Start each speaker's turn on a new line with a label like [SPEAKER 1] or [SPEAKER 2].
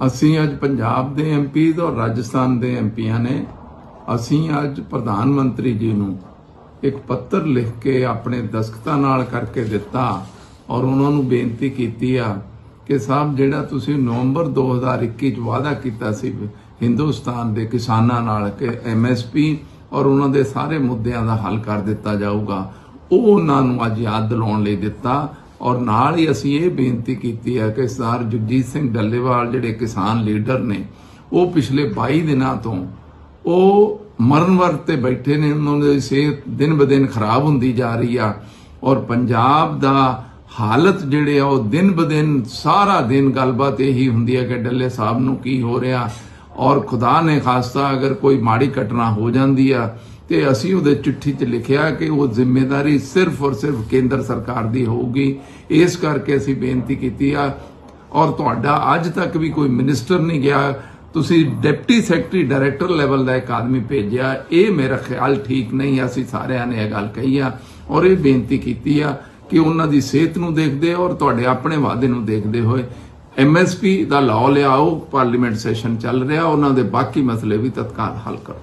[SPEAKER 1] ਅਸੀਂ ਅੱਜ ਪੰਜਾਬ ਦੇ ਐਮਪੀ ਔਰ ਰਾਜਸਥਾਨ ਦੇ ਐਮਪੀਆਂ ਨੇ, ਅਸੀਂ ਅੱਜ ਪ੍ਰਧਾਨ ਮੰਤਰੀ ਜੀ ਨੂੰ ਇੱਕ ਪੱਤਰ ਲਿਖ ਕੇ ਆਪਣੇ ਦਸਖਤਾਂ ਨਾਲ ਕਰਕੇ ਦਿੱਤਾ ਔਰ ਉਹਨਾਂ ਨੂੰ ਬੇਨਤੀ ਕੀਤੀ ਆ ਕਿ ਸਾਹਿਬ ਜਿਹੜਾ ਤੁਸੀਂ ਨਵੰਬਰ 2021 ਚ ਵਾਅਦਾ ਕੀਤਾ ਸੀ ਹਿੰਦੁਸਤਾਨ ਦੇ ਕਿਸਾਨਾਂ ਨਾਲ ਕਿ ਐਮਐਸਪੀ ਔਰ ਉਹਨਾਂ ਦੇ ਸਾਰੇ ਮੁੱਦਿਆਂ ਦਾ ਹੱਲ ਕਰ ਦਿੱਤਾ ਜਾਊਗਾ, ਉਹ ਉਹਨਾਂ ਨੂੰ ਅੱਜ ਯਾਦ ਦਿਲਾਉਣ ਲਈ ਦਿੱਤਾ ਔਰ ਨਾਲ ਹੀ ਅਸੀਂ ਇਹ ਬੇਨਤੀ ਕੀਤੀ ਹੈ ਕਿ ਸਰਦਾਰ ਜਗਜੀਤ ਸਿੰਘ ਡੱਲੇਵਾਲ ਜਿਹੜੇ ਕਿਸਾਨ ਲੀਡਰ ਨੇ, ਉਹ ਪਿਛਲੇ 22 ਦਿਨਾਂ ਤੋਂ ਉਹ ਮਰਨ ਵਰਤ ਤੇ ਬੈਠੇ ਨੇ, ਉਹਨਾਂ ਦੀ ਸਿਹਤ ਦਿਨ ਬ ਦਿਨ ਖਰਾਬ ਹੁੰਦੀ ਜਾ ਰਹੀ ਆ ਔਰ ਪੰਜਾਬ ਦਾ ਹਾਲਤ ਜਿਹੜੇ ਆ, ਉਹ ਦਿਨ ਬ ਦਿਨ, ਸਾਰਾ ਦਿਨ ਗੱਲਬਾਤ ਇਹੀ ਹੁੰਦੀ ਹੈ ਕਿ ਡੱਲੇ ਸਾਹਿਬ ਨੂੰ ਕੀ ਹੋ ਰਿਹਾ ਔਰ ਖੁਦਾ ਨੇ ਖਾਸਤਾ ਅਗਰ ਕੋਈ ਮਾੜੀ ਘਟਨਾ ਹੋ ਜਾਂਦੀ ਆ ਤੇ ਅਸੀਂ ਉਹਦੇ ਚਿੱਠੀ 'ਚ ਲਿਖਿਆ ਕਿ ਉਹ ਜ਼ਿੰਮੇਵਾਰੀ ਸਿਰਫ ਔਰ ਸਿਰਫ ਕੇਂਦਰ ਸਰਕਾਰ ਦੀ ਹੋਊਗੀ। ਇਸ ਕਰਕੇ ਅਸੀਂ ਬੇਨਤੀ ਕੀਤੀ ਆ। ਔਰ ਤੁਹਾਡਾ ਅੱਜ ਤੱਕ ਵੀ ਕੋਈ ਮਿਨਿਸਟਰ ਨਹੀਂ ਗਿਆ। ਤੁਸੀਂ ਡਿਪਟੀ ਸੈਕਟਰੀ ਡਾਇਰੈਕਟਰ ਲੈਵਲ ਦਾ ਇੱਕ ਆਦਮੀ ਭੇਜਿਆ। ਇਹ ਮੇਰਾ ਖਿਆਲ ਠੀਕ ਨਹੀਂ ਅਸੀਂ ਸਾਰਿਆਂ ਨੇ ਇਹ ਗੱਲ ਕਹੀ ਆ। ਔਰ ਇਹ ਬੇਨਤੀ ਕੀਤੀ ਆ ਕਿ ਉਹਨਾਂ ਦੀ ਸਿਹਤ ਨੂੰ ਦੇਖਦੇ ਔਰ ਤੁਹਾਡੇ ਆਪਣੇ ਵਾਅਦੇ ਨੂੰ ਦੇਖਦੇ ਹੋਏ ਐਮਐਸਪੀ ਦਾ ਲਾਅ ਲਿਆਓ। ਪਾਰਲੀਮੈਂਟ ਸੈਸ਼ਨ ਚੱਲ ਰਿਹਾ। ਉਹਨਾਂ ਦੇ ਬਾਕੀ ਮਸਲੇ ਵੀ ਤਤਕਾਲ ਹੱਲ ਕਰੋ।